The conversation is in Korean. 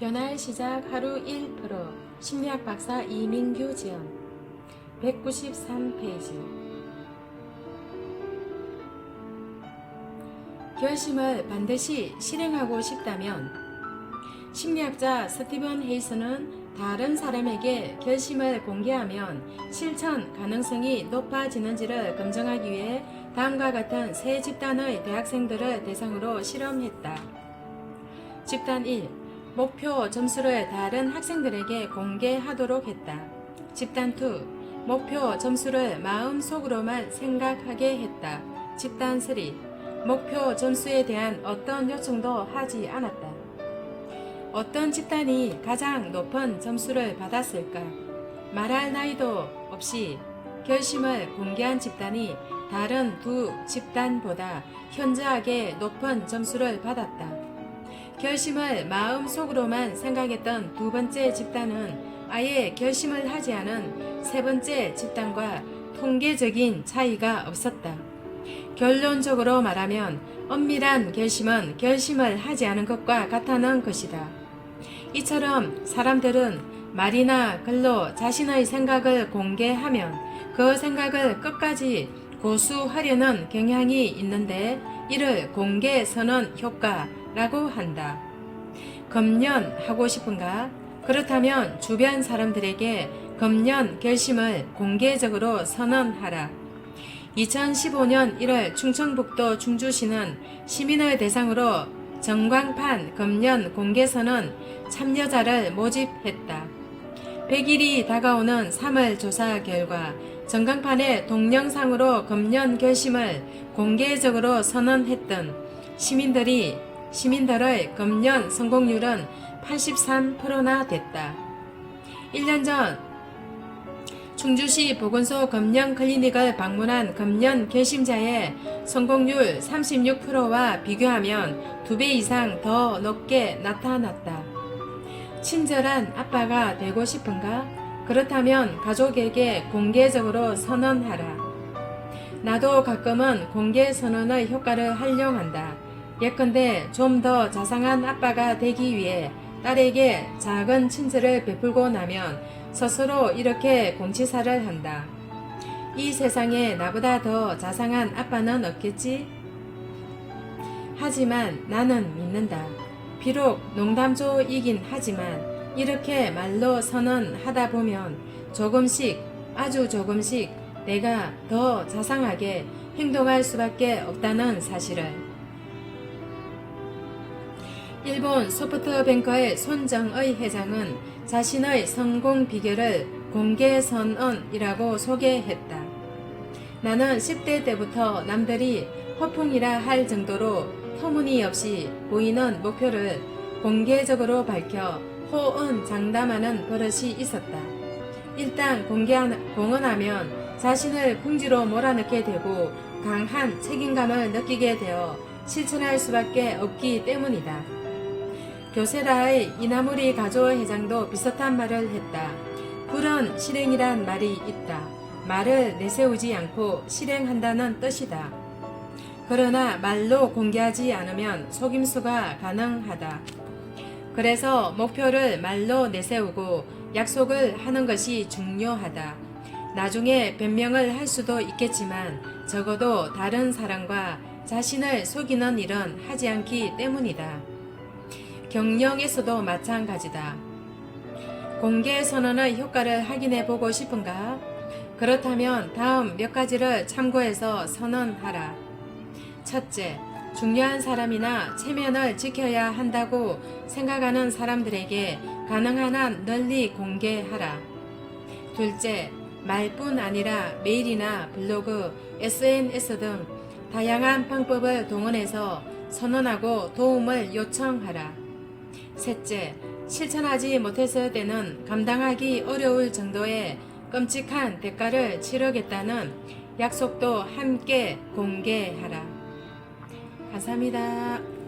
변화의 시작 하루 1% 심리학 박사 이민규 지음 193페이지 결심을 반드시 실행하고 싶다면 심리학자 스티븐 헤이스는 다른 사람에게 결심을 공개하면 실천 가능성이 높아지는지를 검증하기 위해 다음과 같은 세 집단의 대학생들을 대상으로 실험했다. 집단 1. 목표 점수를 다른 학생들에게 공개하도록 했다. 집단 2. 목표 점수를 마음속으로만 생각하게 했다. 집단 3. 목표 점수에 대한 어떤 요청도 하지 않았다. 어떤 집단이 가장 높은 점수를 받았을까? 말할 나이도 없이 결심을 공개한 집단이 다른 두 집단보다 현저하게 높은 점수를 받았다. 결심을 마음속으로만 생각했던 두 번째 집단은 아예 결심을 하지 않은 세 번째 집단과 통계적인 차이가 없었다. 결론적으로 말하면 엄밀한 결심은 결심을 하지 않은 것과 같다는 것이다. 이처럼 사람들은 말이나 글로 자신의 생각을 공개하면 그 생각을 끝까지 고수하려는 경향이 있는데 이를 공개 선언 효과 라고 한다. 검연하고 싶은가? 그렇다면 주변 사람들에게 검연 결심을 공개적으로 선언하라. 2015년 1월 충청북도 충주시는 시민을 대상으로 전광판 검연 공개선언 참여자를 모집했다. 100일이 다가오는 3월 조사 결과 전광판의 동영상으로 검연 결심을 공개적으로 선언했던 시민들이 시민들의 검연 성공률은 83%나 됐다. 1년 전 충주시 보건소 검연 클리닉을 방문한 검연 결심자의 성공률 36%와 비교하면 2배 이상 더 높게 나타났다. 친절한 아빠가 되고 싶은가? 그렇다면 가족에게 공개적으로 선언하라. 나도 가끔은 공개 선언의 효과를 활용한다. 예컨대 좀 더 자상한 아빠가 되기 위해 딸에게 작은 친절을 베풀고 나면 스스로 이렇게 공치사를 한다. 이 세상에 나보다 더 자상한 아빠는 없겠지? 하지만 나는 믿는다. 비록 농담조이긴 하지만 이렇게 말로 선언하다 보면 조금씩 아주 조금씩 내가 더 자상하게 행동할 수밖에 없다는 사실을 일본 소프트뱅크의 손정의 회장은 자신의 성공 비결을 공개 선언이라고 소개했다. 나는 10대 때부터 남들이 허풍이라 할 정도로 터무니없이 보이는 목표를 공개적으로 밝혀 호언 장담하는 버릇이 있었다. 일단 공개한, 공언하면 자신을 궁지로 몰아넣게 되고 강한 책임감을 느끼게 되어 실천할 수밖에 없기 때문이다. 교세라의 이나무리 가조 회장도 비슷한 말을 했다. 불은 실행이란 말이 있다. 말을 내세우지 않고 실행한다는 뜻이다. 그러나 말로 공개하지 않으면 속임수가 가능하다. 그래서 목표를 말로 내세우고 약속을 하는 것이 중요하다. 나중에 변명을 할 수도 있겠지만 적어도 다른 사람과 자신을 속이는 일은 하지 않기 때문이다. 경영에서도 마찬가지다. 공개 선언의 효과를 확인해 보고 싶은가? 그렇다면 다음 몇 가지를 참고해서 선언하라. 첫째, 중요한 사람이나 체면을 지켜야 한다고 생각하는 사람들에게 가능한 한 널리 공개하라. 둘째, 말뿐 아니라 메일이나 블로그, SNS 등 다양한 방법을 동원해서 선언하고 도움을 요청하라. 셋째, 실천하지 못했을 때는 감당하기 어려울 정도의 끔찍한 대가를 치르겠다는 약속도 함께 공개하라. 감사합니다.